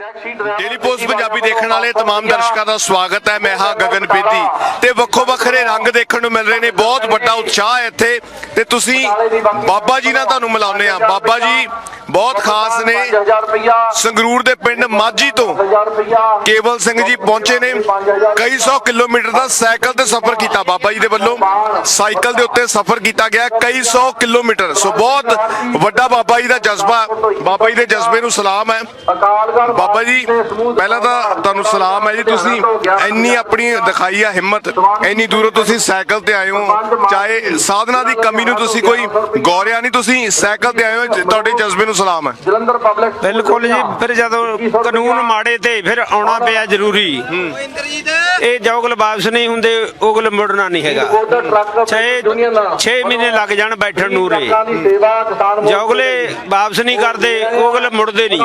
Daily Post Punjabi ਦੇਖਣ ਵਾਲੇ तमाम ਦਰਸ਼ਕਾਂ ਦਾ ਸਵਾਗਤ ਹੈ ਮੈਂ ਹਾਂ ਗਗਨ ਬੇਦੀ ਤੇ ਵੱਖੋ ਵੱਖਰੇ ਰੰਗ ਦੇਖਣ ਨੂੰ ਮਿਲ ਰਹੇ ਨੇ ਬਹੁਤ ਵੱਡਾ ਉਤਸ਼ਾਹ ਹੈ ਇੱਥੇ ਤੇ ਤੁਸੀਂ ਬਾਬਾ ਜੀ ਨਾਲ ਤੁਹਾਨੂੰ ਮਿਲਾਉਂਦੇ ਆ ਬਾਬਾ ਜੀ ਬਹੁਤ ਖਾਸ ਨੇ 5000 ਰੁਪਇਆ ਸੰਗਰੂਰ ਦੇ ਪਿੰਡ ਮਾਝੀ ਤੋਂ 1000 ਰੁਪਇਆ ਕੇਵਲ ਸਿੰਘ ਜੀ ਪਹੁੰਚੇ ਨੇ ਕਈ ਸੌ ਕਿਲੋਮੀਟਰ ਦਾ ਸਾਈਕਲ ਤੇ ਸਫ਼ਰ ਕੀਤਾ ਬਾਬਾ ਜੀ ਦੇ ਵੱਲੋਂ ਸਾਈਕਲ ਦੇ ਉੱਤੇ ਸਫ਼ਰ ਕੀਤਾ ਗਿਆ ਕਈ ਸੌ ਕਿਲੋਮੀਟਰ ਸੋ ਬਹੁਤ ਵੱਡਾ ਬਾਬਾ ਜੀ ਦਾ ਜਜ਼ਬਾ ਬਾਬਾ ਜੀ ਦੇ ਜਜ਼ਬੇ ਨੂੰ ਸਲਾਮ ਹੈ ਅਕਾਲਗੜ੍ਹ ਬਾਬਾ ਜੀ ਪਹਿਲਾਂ ਤਾਂ ਤੁਹਾਨੂੰ ਸਲਾਮ ਹੈ ਜੀ ਤੁਸੀਂ। ਇੰਨੀ ਆਪਣੀ ਦਿਖਾਈ ਆ ਹਿੰਮਤ ਇੰਨੀ ਦੂਰੋਂ ਤੁਸੀਂ ਸਾਈਕਲ ਤੇ ਆਏ ਹੋ। ਚਾਹੇ ਸਾਧਨਾ ਦੀ ਕਮੀ ਨੂੰ ਤੁਸੀਂ ਕੋਈ ਗੌਰਿਆ ਨਹੀਂ ਤੁਸੀਂ ਸਾਈਕਲ ਤੇ ਆਏ ਹੋ ਤੁਹਾਡੇ ਜਜ਼ਬੇ ਨੂੰ ਸਲਾਮ ਹੈ। ਜਲੰਧਰ ਪਬਲਿਕ ਬਿਲਕੁਲ ਜੀ ਫਿਰ ਜਦੋਂ ਕਾਨੂੰਨ ਮਾੜੇ ਤੇ ਫਿਰ ਆਉਣਾ ਪਿਆ ਜ਼ਰੂਰੀ। ਇਹ ਜੋਗਲ ਵਾਪਸ ਨਹੀਂ ਹੁੰਦੇ ਉਗਲ ਮੁੜਨਾ ਨਹੀਂ ਹੈਗਾ। ਗੋਦਰ ਟਰੱਕ ਛੇ ਯੂਨੀਅਨ ਦਾ 6 ਮਹੀਨੇ ਲੱਗ ਜਾਣ ਬੈਠਣ ਨੂੰ ਰੇ ਜੋਗਲੇ ਵਾਪਸ ਨਹੀਂ ਕਰਦੇ ਉਗਲ ਮੁੜਦੇ ਨਹੀਂ।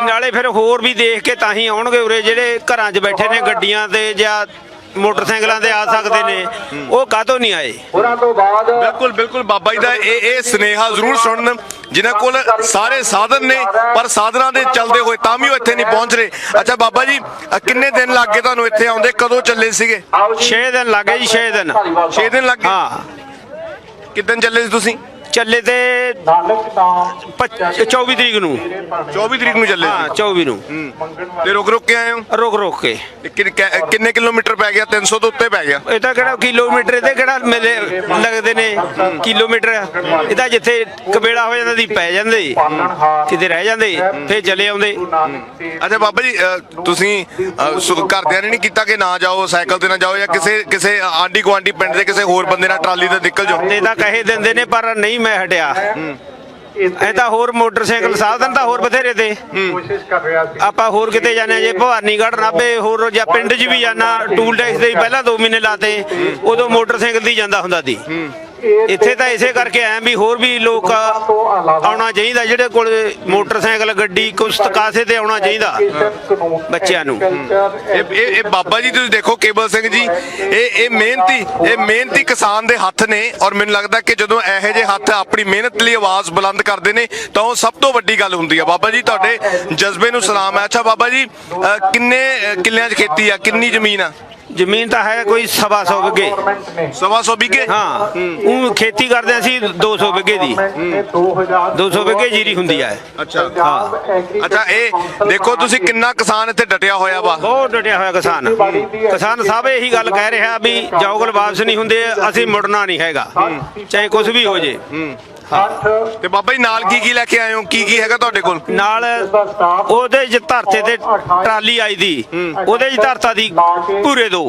ਵੀ ਨਾਲੇ ਫਿਰ ਹੋਰ ਵੀ ਦੇਖ ਕੇ ਤਾਂ ਹੀ ਆਉਣਗੇ ਉਰੇ ਜਿਹੜੇ ਘਰਾਂ 'ਚ ਬੈਠੇ ਨੇ ਗੱਡੀਆਂ ਤੇ ਜਾਂ ਮੋਟਰਸਾਈਕਲਾਂ ਤੇ ਆ ਸਕਦੇ ਨੇ ਉਹ ਕਾਹਤੋਂ ਨਹੀਂ ਆਏ? ਉਹਨਾਂ ਤੋਂ ਬਾਅਦ ਬਿਲਕੁਲ ਬਿਲਕੁਲ ਬਾਬਾ ਜੀ ਦਾ ਇਹ ਇਹ ਸਨੇਹਾ ਜ਼ਰੂਰ ਸੁਣਨ ਜਿਨ੍ਹਾਂ ਕੋਲ ਸਾਰੇ ਸਾਧਨ ਨੇ ਪਰ ਸਾਧਨਾਂ ਦੇ ਚੱਲਦੇ ਹੋਏ ਤਾਂ ਵੀ ਉਹ ਇੱਥੇ ਨਹੀਂ ਪਹੁੰਚ ਰਹੇ। ਅੱਛਾ ਬਾਬਾ ਜੀ ਅ, ਕਿੰਨੇ ਦਿਨ ਲੱਗ ਗਏ ਤੁਹਾਨੂੰ ਇੱਥੇ ਆਉਂਦੇ? ਕਦੋਂ ਚੱਲੇ ਸੀਗੇ? ਆਓ ਜੀ। 6 ਦਿਨ ਲੱਗੇ ਜੀ 6 ਦਿਨ। 6 ਦਿਨ ਲੱਗ ਗਏ? ਹਾਂ। ਕਿਦਨ ਚੱਲੇ ਸੀ ਤੁਸੀਂ? ਚੱਲੇ ਤੇ ਨਾਨਕ ਤਾਂ ਪੱਚ- 24 ਤਰੀਕ ਨੂੰ। 24 ਤਰੀਕ ਨੂੰ ਚੱਲੇ ਹਾਂ ਸੀ 24 ਨੂੰ। ਹੂੰ। ਤੇ ਰੁਕ ਰੁਕ ਕੇ ਆਏ ਹੋ? ਰੁਕ ਰੁਕ ਕੇ। ਤੇ ਕਿੰਨ- ਕਿ- ਕਿੰਨੇ ਕਿਲੋਮੀਟਰ ਪੈ ਗਿਆ? 300 ਤੋਂ ਉੱਤੇ ਪੈ ਗਿਆ। ਇਹ ਤਾਂ ਕਿਹੜਾ ਕਿਲੋਮੀਟਰ ਇਹਦੇ ਕਿਹੜਾ ਮੇਲੇ ਲੱਗਦੇ ਨੇ ਕਿਲੋਮੀਟਰ। ਇਹ ਤਾਂ ਜਿੱਥੇ ਕਬੇੜਾ ਹੋ ਜਾਂਦਾ ਦੀ ਪੈ ਜਾਂਦੇ। ਕਿਤੇ ਰਹਿ ਜਾਂਦੇ ਫੇਰ ਚਲੇ ਆਉਂਦੇ। ਅੱਛਾ ਬਾਬਾ ਜੀ ਅ, ਤੁਸੀਂ ਅ, ਸੁ- ਘਰਦਿਆਂ ਨੇ ਨਹੀਂ ਕੀਤਾ ਕਿ ਨਾ ਜਾਓ ਸਾਈਕਲ ਤੇ ਨਾ ਜਾਓ ਜਾਂ ਕਿਸੇ ਕਿਸੇ ਆਂਢੀ ਗੁਆਂਢੀ ਪਿੰਡ ਦੇ ਕਿਸੇ ਹੋਰ ਬੰਦੇ ਨਾਲ ਟਰਾਲੀ ਤੇ ਨਿਕਲ ਜਾਓ? ਤੇ ਤਾਂ ਕਹੇ ਦਿੰਦੇ ਨੇ ਪਰ ਨਹੀਂ ਮੈਂ ਹਟਿਆ। ਇਹ ਤਾਂ ਹੋਰ ਮੋਟਰਸਾਈਕਲ ਸਾਧਨ ਤਾਂ ਹੋਰ ਬਥੇਰੇ ਤੇ ਕੋਸ਼ਿਸ਼ ਕਰ ਰਿਹਾ ਸੀ। ਆਪਾਂ ਹੋਰ ਕਿਤੇ ਜਾਂਦੇ ਜੇ ਭਵਾਨੀਗੜ੍ਹ ਨਾਭੇ ਹੋਰ ਜਾਂ ਪਿੰਡ 'ਚ ਵੀ ਜਾਣਾ ਟੂਲ ਟੈਕਸ ਦੇ ਪਹਿਲਾਂ 2 ਮਹੀਨੇ ਲਾਤੇ ਉਦੋਂ ਮੋਟਰਸਾਈਕਲ ਦੀ ਜਾਂਦਾ ਹੁੰਦਾ ਸੀ। ਇੱਥੇ ਤਾਂ ਇਸੇ ਕਰਕੇ ਆਏ ਵੀ ਹੋਰ ਵੀ ਲੋਕ ਆਉਣਾ ਚਾਹੀਦਾ, ਜਿਹੜੇ ਕੋਲ ਮੋਟਰਸਾਈਕਲ, ਗੱਡੀ, ਕੁਛ ਤਕਾਸੇ ਤੇ ਆਉਣਾ ਚਾਹੀਦਾ ਬੱਚਿਆਂ ਨੂੰ। ਇਹ ਇਹ ਬਾਬਾ ਜੀ, ਤੁਸੀਂ ਦੇਖੋ ਕੇਬਲ ਸਿੰਘ ਜੀ, ਇਹ ਇਹ ਮਿਹਨਤੀ ਇਹ ਮਿਹਨਤੀ ਕਿਸਾਨ ਦੇ ਹੱਥ ਨੇ ਔਰ ਮੈਨੂੰ ਲੱਗਦਾ ਕਿ ਜਦੋਂ ਇਹੋ ਜਿਹੇ ਹੱਥ ਆਪਣੀ ਮਿਹਨਤ ਲਈ ਆਵਾਜ਼ ਬੁਲੰਦ ਕਰਦੇ ਨੇ, ਤਾਂ ਉਹ ਸਭ ਤੋਂ ਵੱਡੀ ਗੱਲ ਹੁੰਦੀ ਆ। ਬਾਬਾ ਜੀ, ਤੁਹਾਡੇ ਜਜ਼ਬੇ ਨੂੰ ਸਲਾਮ ਹੈ। ਅੱਛਾ, ਬਾਬਾ ਜੀ ਕਿੰਨੇ ਕਿੱਲਿਆਂ 'ਚ ਖੇਤੀ ਆ? ਕਿੰਨੀ ਜ਼ਮੀਨ ਆ? ਜ਼ਮੀਨ ਤਾਂ ਹੈ ਕੋਈ ਸਵਾ ਸੌ ਵਿਗੇ ਸਵਾ ਸੌ ਵਿਗੇ ਹਾਂ ਉਹ ਖੇਤੀ ਕਰਦੇ ਅਸੀਂ 200 ਵਿਗੇ ਦੀ। 2000 200 ਵਿਗੇ ਜੀਰੀ ਹੁੰਦੀ ਹੈ ਅੱਛਾ। ਹਾਂ। ਅੱਛਾ ਇਹ ਦੇਖੋ ਤੁਸੀਂ ਕਿੰਨਾ ਕਿਸਾਨ ਇੱਥੇ ਡਟਿਆ ਹੋਇਆ ਵਾ। ਬਹੁਤ ਡਟਿਆ ਹੋਇਆ ਕਿਸਾਨ। ਕਿਸਾਨ ਸਾਹਿਬ ਇਹੀ ਗੱਲ ਕਹਿ ਰਿਹਾ ਵੀ ਜੌਗਲ ਵਾਪਸ ਨਹੀਂ ਹੁੰਦੇ ਅਸੀਂ ਮੁੜਨਾ ਨਹੀਂ ਹੈਗਾ। ਚਾਹੇ ਕੁਝ ਵੀ ਹੋ ਜੇ। ਤੇ ਬਾਬਾ ਜੀ ਨਾਲ ਕੀ ਕੀ ਲੈ ਕੇ ਆਏ ਹੋ? ਕੀ ਕੀ ਹੈਗਾ ਤੁਹਾਡੇ ਕੋਲ? ਨਾਲ ਉਹਦੇ ਚ ਧਰਤੇ ਤੇ ਟਰਾਲੀ ਆਈ ਦੀ। ਉਹਦੇ ਚ ਧਰਤਾ ਦੀ ਪੂਰੇ ਦੋ।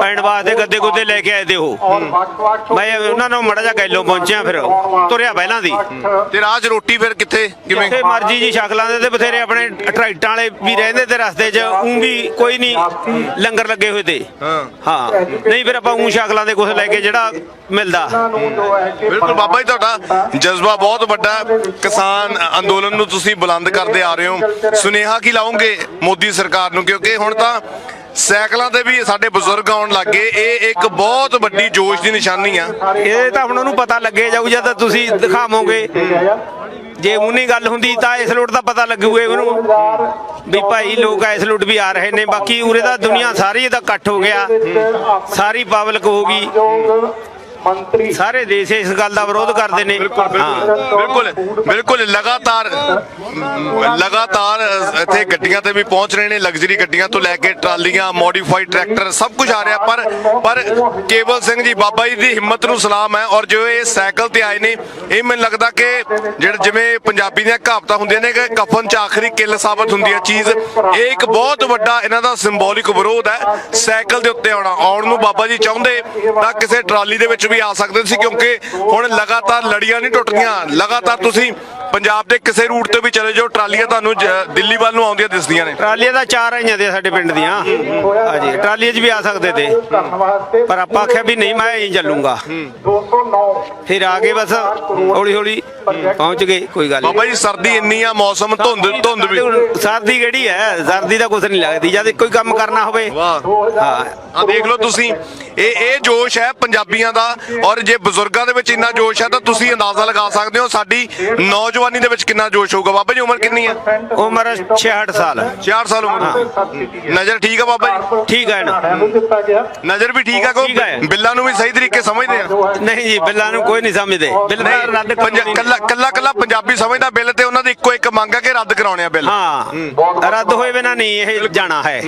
ਪੈਣ ਵਾਸਤੇ ਗੱਦੇ ਗੁੱਦੇ ਲੈ ਕੇ ਆਏ ਤੇ ਉਹ। ਮੈਂ ਉਹਨਾਂ ਨੂੰ ਮੜਾ ਜਾ ਗੈਲੋਂ ਪਹੁੰਚਿਆ ਫਿਰ। ਤੁਰਿਆ ਪਹਿਲਾਂ ਦੀ। ਤੇ ਰਾਹ 'ਚ ਰੋਟੀ ਫਿਰ ਕਿੱਥੇ? ਕਿਵੇਂ? ਜਿੱਥੇ ਮਰਜ਼ੀ ਜੀ ਸ਼ਕਲਾਂ ਦੇ ਤੇ ਬਥੇਰੇ ਆਪਣੇ ਟਰੈਕਟਰਾਂ ਵਾਲੇ ਵੀ ਰਹਿੰਦੇ ਤੇ ਰਸਤੇ 'ਚ। ਉਂ ਵੀ ਕੋਈ ਨਹੀਂ ਲੰਗਰ ਲੱਗੇ ਹੋਏ ਤੇ। ਹਾਂ। ਹਾਂ। ਨਹੀਂ ਫਿਰ ਆਪਾਂ ਉਂ ਸ਼ਕਲਾਂ ਦੇ ਕੁਝ ਲੈ ਕੇ ਜਿਹੜਾ ਮਿਲਦਾ। ਬਿਲਕੁਲ ਬਾਬਾ ਜੀ ਤੁਹਾਡਾ ਜਜ਼ਬਾ ਬਹੁਤ ਵੱਡਾ ਕਿਸਾਨ ਅੰਦੋਲਨ ਨੂੰ ਤੁਸੀਂ ਬੁਲੰਦ ਕਰਦੇ ਆ ਰਹੇ ਹੋ। ਸੁਨੇਹਾ ਕੀ ਲਾਉਂਗੇ ਮੋਦੀ ਸਰਕਾਰ ਨੂੰ? ਕਿਉਂਕਿ ਹੁਣ ਤਾਂ ਸਾਈਕਲਾਂ ਤੇ ਵੀ ਸਾਡੇ ਬਜ਼ੁਰਗ ਆਉਣ ਲੱਗੇ ਇਹ ਇੱਕ ਬਹੁਤ ਵੱਡੀ ਜੋਸ਼ ਦੀ ਨਿਸ਼ਾਨੀ ਆ। ਇਹ ਤਾਂ ਹੁਣ ਉਹਨੂੰ ਪਤਾ ਲੱਗੇ ਜਾਊ ਜਦ ਤੁਸੀਂ ਦਿਖਾਵੋਗੇ। ਜੇ ਉਹਨੀ ਗੱਲ ਹੁੰਦੀ ਤਾਂ ਇਸ ਲੋਟ ਦਾ ਪਤਾ ਲੱਗੂਗੇ ਉਹਨੂੰ ਵੀ ਭਾਈ ਲੋਕ ਇਸ ਲੋਟ ਵੀ ਆ ਰਹੇ ਨੇ। ਬਾਕੀ ਉਰੇ ਦਾ ਦੁਨੀਆ ਸਾਰੀ ਦਾ ਇਕੱਠ ਹੋ ਗਿਆ। ਸਾਰੀ ਪਬਲਿਕ ਹੋ ਗਈ। ਮੰਤਰੀ ਸਾਰੇ ਦੇਸ਼ ਇਸ ਗੱਲ ਦਾ ਵਿਰੋਧ ਕਰਦੇ ਨੇ। ਹਾਂ। ਬਿਲਕੁਲ ਬਿਲਕੁਲ ਲਗਾਤਾਰ ਲਗਾਤਾਰ ਇੱਥੇ ਗੱਡੀਆਂ ਤੇ ਵੀ ਪਹੁੰਚ ਰਹੇ ਨੇ ਲਗਜ਼ਰੀ ਗੱਡੀਆਂ ਤੋਂ ਲੈ ਕੇ ਟਰਾਲੀਆਂ ਮੋਡੀਫਾਈਡ ਟਰੈਕਟਰ ਸਭ ਕੁਝ ਆ ਰਿਹਾ। ਪਰ ਪਰ ਕੇਵਲ ਸਿੰਘ ਜੀ ਬਾਬਾ ਜੀ ਦੀ ਹਿੰਮਤ ਨੂੰ ਸਲਾਮ ਹੈ ਔਰ ਜੋ ਇਹ ਸਾਈਕਲ ਤੇ ਆਏ ਨੇ ਇਹ ਮੈਨੂੰ ਲੱਗਦਾ ਕਿ ਜਿਹੜੇ ਜਿਵੇਂ ਪੰਜਾਬੀ ਦੀਆਂ ਕਹਾਵਤਾਂ ਹੁੰਦੀਆਂ ਨੇ ਕਿ ਕਫਨ ਚ ਆਖਰੀ ਕਿੱਲ ਸਾਬਤ ਹੁੰਦੀ ਹੈ ਚੀਜ਼ ਇਹ ਇੱਕ ਬਹੁਤ ਵੱਡਾ ਇਹਨਾਂ ਦਾ ਸਿੰਬੋਲਿਕ ਵਿਰੋਧ ਹੈ। ਸਾਈਕਲ ਦੇ ਉੱਤੇ ਆਉਣਾ ਆਉਣ ਨੂੰ ਬਾਬਾ ਜੀ ਚਾਹੁੰਦੇ ਤਾਂ ਕਿਸੇ ਟਰਾਲੀ ਦੇ ਵਿੱਚ ਵੀ ਆ ਸਕਦੇ ਸੀ ਕਿਉਂਕਿ ਹੁਣ ਲਗਾਤਾਰ ਲੜੀਆਂ ਨਹੀਂ ਟੁੱਟਦੀਆਂ। ਲਗਾਤਾਰ ਤੁਸੀਂ ਪੰਜਾਬ ਦੇ ਕਿਸੇ ਰੂਟ ਤੇ ਵੀ ਚਲੇ ਜਾਓ ਟਰਾਲੀਆਂ ਤੁਹਾਨੂੰ ਜ- ਦਿੱਲੀ ਵੱਲ ਨੂੰ ਆਉਂਦੀਆਂ ਦਿਸਦੀਆਂ ਨੇ। ਟਰਾਲੀਆਂ ਦਾ ਚਾਰ ਆਈਆਂ ਦੇ ਸਾਡੇ ਪਿੰਡ ਦੀਆਂ। ਹਾਂਜੀ ਟਰਾਲੀਆਂ 'ਚ ਵੀ ਆ ਸਕਦੇ ਤੇ। ਪਰ ਆਪਾਂ ਆਖਿਆ ਵੀ ਨਹੀਂ ਮੈਂ ਹੀ ਚੱਲੂਗਾ। 209 ਫਿਰ ਆ ਗਏ ਬਸ ਹੌਲੀ ਹੌਲੀ ਪਹੁੰਚ ਗਏ ਕੋਈ ਗੱਲ ਬਾਬਾ ਜੀ ਸਰਦੀ ਇੰਨੀ ਆ ਮੌਸਮ ਧੁੰਦ ਧੁੰਦ ਵੀ। ਨਹੀਂ ਸਰਦੀ ਕਿਹੜੀ ਹੈ? ਸਰਦੀ ਦਾ ਕੁਝ ਨਹੀਂ ਲੱਗਦੀ ਜਦ ਕੋਈ ਕੰਮ ਕਰਨਾ ਹੋਵੇ। ਵਾਹ। ਹਾਂ। ਆ ਦੇਖ ਲਓ ਤੁਸੀਂ ਇਹ ਇਹ ਜੋਸ਼ ਹੈ ਪੰਜਾਬੀਆਂ ਦਾ ਔਰ ਜੇ ਬਜ਼ੁਰਗਾਂ ਦੇ ਵਿੱਚ ਇੰਨਾ ਜੋਸ਼ ਹੈ ਤਾਂ ਤੁਸੀਂ ਅੰਦਾਜ਼ਾ ਲਗਾ ਸਕਦੇ ਹੋ ਸਾਡੀ ਨੌਜਵਾਨੀ ਦੇ ਵਿੱਚ ਕਿੰਨਾ ਜੋਸ਼ ਹੋਊਗਾ? ਬਾਬਾ ਜੀ ਉਮਰ ਕਿੰਨੀ ਹੈ? ਉਮਰ 66 ਸਾਲ। 4 ਸਾਲ ਉਮਰ ਨਜ਼ਰ ਠੀਕ ਹੈ ਬਾਬਾ ਜੀ? ਠੀਕ ਹੈ ਨਾ ਨਜ਼ਰ ਵੀ ਠੀਕ ਹੈ ਠੀਕ ਹੈ। ਕੋਈ ਬਿੱਲਾਂ ਨੂੰ ਵੀ ਸਹੀ ਤਰੀਕੇ ਸਮਝਦੇ ਆ? ਨਹੀਂ ਜੀ ਬਿੱਲਾਂ ਨੂੰ ਕੋਈ ਨਹੀਂ ਸਮਝਦੇ। ਬਿੱਲ ਤਾਂ ਰੱਦ ਨਹੀਂ ਕੱਲਾ ਕੱਲਾ ਕੱਲਾ ਪੰਜਾਬੀ ਸਮਝਦਾ ਬਿੱਲ ਤੇ ਉਹਨਾਂ ਦੀ ਇੱਕੋ ਇੱਕ ਮੰਗ ਹੈ ਕਿ ਰੱਦ ਕਰਾਉਣੇ ਆ ਬਿੱਲ। ਹਾਂ। ਰੱਦ ਹੋਏ ਬਿਨਾ ਨਹੀਂ ਇਹ ਜਾਣਾ ਹੈ।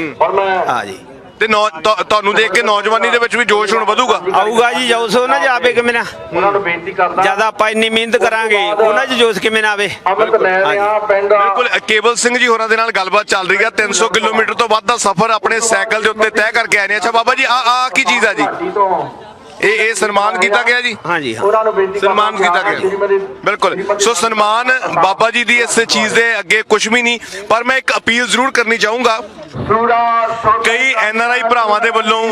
ਹਾਂ ਜੀ। ਤੇ ਨੌ- ਤੁਹਾਨੂੰ ਦੇਖ ਕੇ ਨੌਜਵਾਨੀ ਦੇ ਵਿੱਚ ਵੀ ਜੋਸ਼ ਹੁਣ ਵਧੂਗਾ। ਆਊਗਾ ਜੀ ਜਾਓ ਸੋ ਨਾ ਜਾਵੇ ਕਿਵੇਂ ਨਾ। ਉਹਨਾਂ ਨੂੰ ਬੇਨਤੀ ਕਰਦਾ ਜ਼ਿਆਦਾ ਆਪਾਂ ਇੰਨੀ ਮਿਹਨਤ ਕਰਾਂਗੇ ਉਹਨਾਂ 'ਚ ਜੋਸ਼ ਕਿਵੇਂ ਨਾ ਆਵੇ। ਅਮਿਤ ਲੈ ਰਿਹਾ ਪਿੰਡ ਬਿਲਕੁਲ ਕੇਵਲ ਸਿੰਘ ਜੀ ਹੋਰਾਂ ਦੇ ਨਾਲ ਗੱਲਬਾਤ ਚੱਲ ਰਹੀ ਹੈ 300 ਕਿਲੋਮੀਟਰ ਤੋਂ ਵੱਧ ਦਾ ਸਫ਼ਰ ਆਪਣੇ ਸਾਈਕਲ ਦੇ ਉੱਤੇ ਤੈਅ ਕਰਕੇ ਆਏ ਨੇ। ਅੱਛਾ ਬਾਬਾ ਜੀ ਆ ਆ ਕੀ ਚੀਜ਼ ਹੈ ਜੀ? ਤੋਂ। ਇਹ ਇਹ ਸਨਮਾਨ ਕੀਤਾ ਗਿਆ ਜੀ। ਹਾਂ ਜੀ ਹਾਂ। ਉਹਨਾਂ ਨੂੰ ਬੇਨਤੀ ਕਰਦਾ ਸਨਮਾਨ ਕੀਤਾ ਗਿਆ। ਬਿਲਕੁਲ। ਸੋ ਸਨਮਾਨ ਬਾਬਾ ਜੀ ਦੀ ਇਸ ਚੀਜ਼ ਦੇ ਅੱਗੇ ਕੁਝ ਵੀ ਨਹੀਂ ਪਰ ਮੈਂ ਇੱਕ ਅਪੀਲ ਜ਼ਰੂਰ ਕਰਨੀ ਚਾਹੂੰਗਾ। ਕਈ ਐਨ ਆਰ ਆਈ ਭਰਾਵਾਂ ਦੇ ਵੱਲੋਂ